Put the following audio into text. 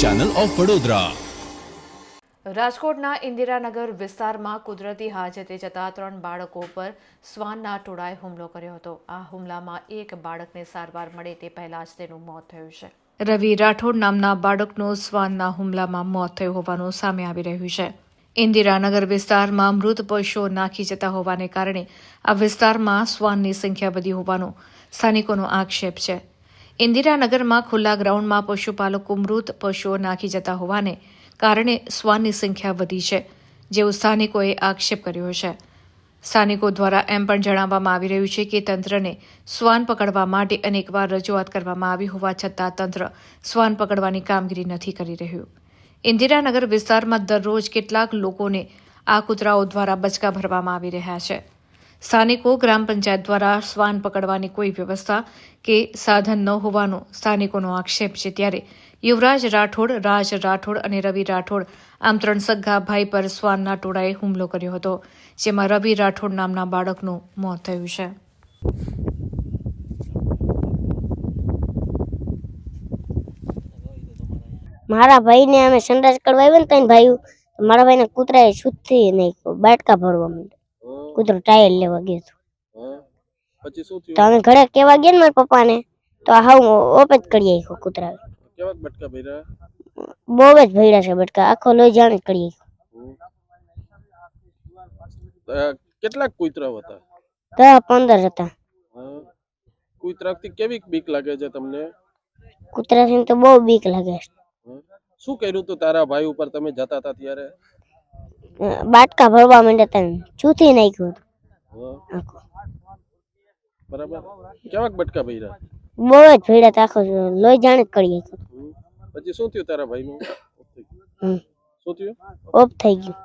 Channel of Vadodara રાજકોટના ઇન્દિરાનગર વિસ્તારમાં કુદરતી હાજતે જતા ત્રણ બાળકો પર શ્વાનના ટોળાએ હુમલો કર્યો હતો. આ હુમલામાં એક બાળકને સારવાર મળે તે પહેલા જ તેનું મોત થયું છે. રવિ રાઠોડ નામના બાળકનું શ્વાનના હુમલામાં મોત થયું હોવાનું સામે આવી રહ્યું છે. ઇન્દિરાનગર વિસ્તારમાં મૃત પશુઓ નાખી જતા હોવાને કારણે આ વિસ્તારમાં શ્વાનની સંખ્યા વધી હોવાનો સ્થાનિકોનો આક્ષેપ છે. ઇન્દિરાનગરમાં ખુલ્લા ગ્રાઉન્ડમાં પશુપાલકો મૃત પશુઓ નાખી જતા હોવાને કારણે શ્વાનની સંખ્યા વધી છે, જેવો સ્થાનિકોએ આક્ષેપ કર્યો છે. સ્થાનિકો દ્વારા એમ પણ જણાવવામાં આવી રહ્યું છે કે તંત્રને શ્વાન પકડવા માટે અનેકવાર રજૂઆત કરવામાં આવી હોવા છતાં તંત્ર શ્વાન પકડવાની કામગીરી નથી કરી રહ્યું. ઇન્દિરાનગર વિસ્તારમાં દરરોજ કેટલાક લોકોને આ કૂતરાઓ દ્વારા બચકા ભરવામાં આવી રહ્યા છે. સ્થાનિકો ગ્રામ પંચાયત દ્વારા શ્વાન પકડવાની કોઈ વ્યવસ્થા કે સાધન ન હોવાનો સ્થાનિકોનો આક્ષેપ છે ત્યારે યુવરાજ રાઠોડ, રાજ રાઠોડ અને રવિ રાઠોડ આમ ત્રણ સગ્ગા ભાઈ પર શ્વાનના ટોળાએ હુમલો કર્યો હતો, જેમાં રવિ રાઠોડ નામના બાળકનું મોત થયું છે. મારા ભાઈને અમે સંડાસ કરવા આવ્યો ને ત્રણ ભાઈઓ મારા ભાઈને કૂતરાએ છૂટથી નાખ્યો, બાટકા ભરવા માંડ્યો. કૂતરો ટાયર લેવા ગયો હતો પછી શું તો થયું અમે ઘરે કેવા ગયા ને મારા પપ્પાને? તો હાવ ઓપ જ કરી નાખ્યો કૂતરા કેવા બટકા ભર્યા? બહુ જ ભર્યા છે બટકા. આખો લોહી જાણે જ કરી નાખ્યો અ, કેટલાક કૂતરા હતા? દસ પંદર હતા. હા. કૂતરાથી કેવી બીક લાગે છે તમને? કૂતરાથી તો બહુ બીક લાગે છે. હા? શું કર્યું તું તારા ભાઈ ઉપર? તમે જતા હતા ત્યારે? અ, બાટકા ભરવા માંડ્યા હતા ચૂથી નાખ્યું. હા. આખો બરાબર. કેવાક બટકા ભર્યા? બહુ જ ભર્યા હતા આખો લોહી જાણે જ કરી. પછી શું થયું તારા ભાઈનું. શું થયું? ઓફ થઈ ગયું.